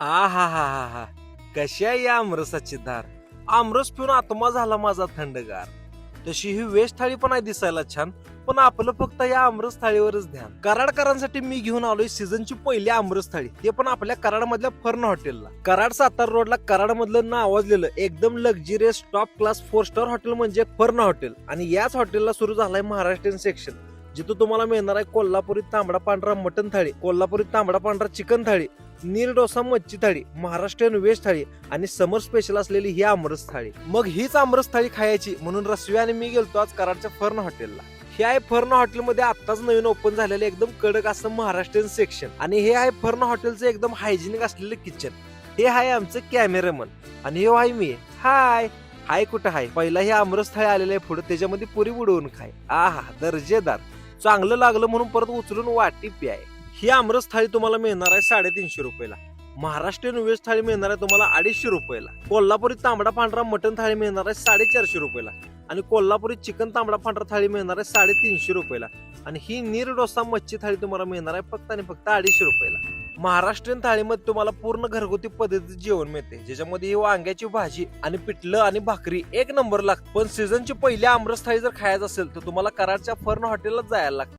आ हा हा हा हा कशी आहे या आमरसाची धार आमरस पिऊन आत्मा झाला माझा थंडगार. तशी ही वेश थाळी पण आहे दिसायला छान पण आपलं फक्त या आमरस थाळीवरच ध्यान. कराडकरांसाठी मी घेऊन आलोय सीझनची पहिली आमरस थाळी ते पण आपल्या कराड मधल्या फर्न हॉटेलला. कराड सातारा रोडला कराड मधलं नावाजलेलं एकदम luxurious top class four star hotel म्हणजे फर्न हॉटेल. आणि याच हॉटेलला सुरू झालाय महाराष्ट्रीयन सेक्शन जिथं तुम्हाला मिळणार आहे कोल्हापुरी तांबडा पांढरा मटन थाळी कोल्हापुरी तांबडा पांढरा चिकन थाळी नील डोसा मच्छी थाळी महाराष्ट्रीयन वेज थाळी आणि समर स्पेशल असलेली ही आमरस थाळी. मग हीच आमरस थाळी खायची म्हणून रसवी आणि मी गेलतो आज कराडच्या फर्न हॉटेलला. हे आहे फर्न हॉटेलमध्ये आत्ताच नवीन ओपन झालेलं एकदम कडक असं महाराष्ट्रीयन सेक्शन आणि हे आहे फर्न हॉटेलचं एकदम हायजिनिक असलेलं किचन हे आहे आमचं कॅमेरामन आणि हे आहे मी. हाय हाय कुठं हाय पहिला हे आमरस थाळी आलेलं आहे पुढे. त्याच्यामध्ये पुरी बुडवून खाय. आहा दर्जेदार. चांगलं लागलं म्हणून परत उचलून वाटी प्याय. ही आमरस थाळी तुम्हाला मिळणार आहे साडेतीनशे रुपयाला. महाराष्ट्रीयन वेज थाळी मिळणार आहे तुम्हाला अडीचशे रुपयाला. कोल्हापुरी तांबडा पांढरा मटन थाळी मिळणार आहे साडेचारशे रुपयाला. आणि कोल्हापुरी चिकन तांबडा पांढरा थाळी मिळणार आहे साडेतीनशे रुपयाला. आणि ही नीर डोसा मच्छी थाळी तुम्हाला मिळणार आहे फक्त आणि फक्त अडीचशे रुपयाला. महाराष्ट्रीयन थाळीमध्ये तुम्हाला पूर्ण घरगुती पद्धतीचं जेवण मिळते. ज्याच्यामध्ये ही वांग्याची भाजी आणि पिठलं आणि भाकरी एक नंबर लागतं. पण सीझनची पहिली आमरस थाळी जर खायचं असेल तर तुम्हाला कराडच्या फर्न हॉटेलला जायला लागतं.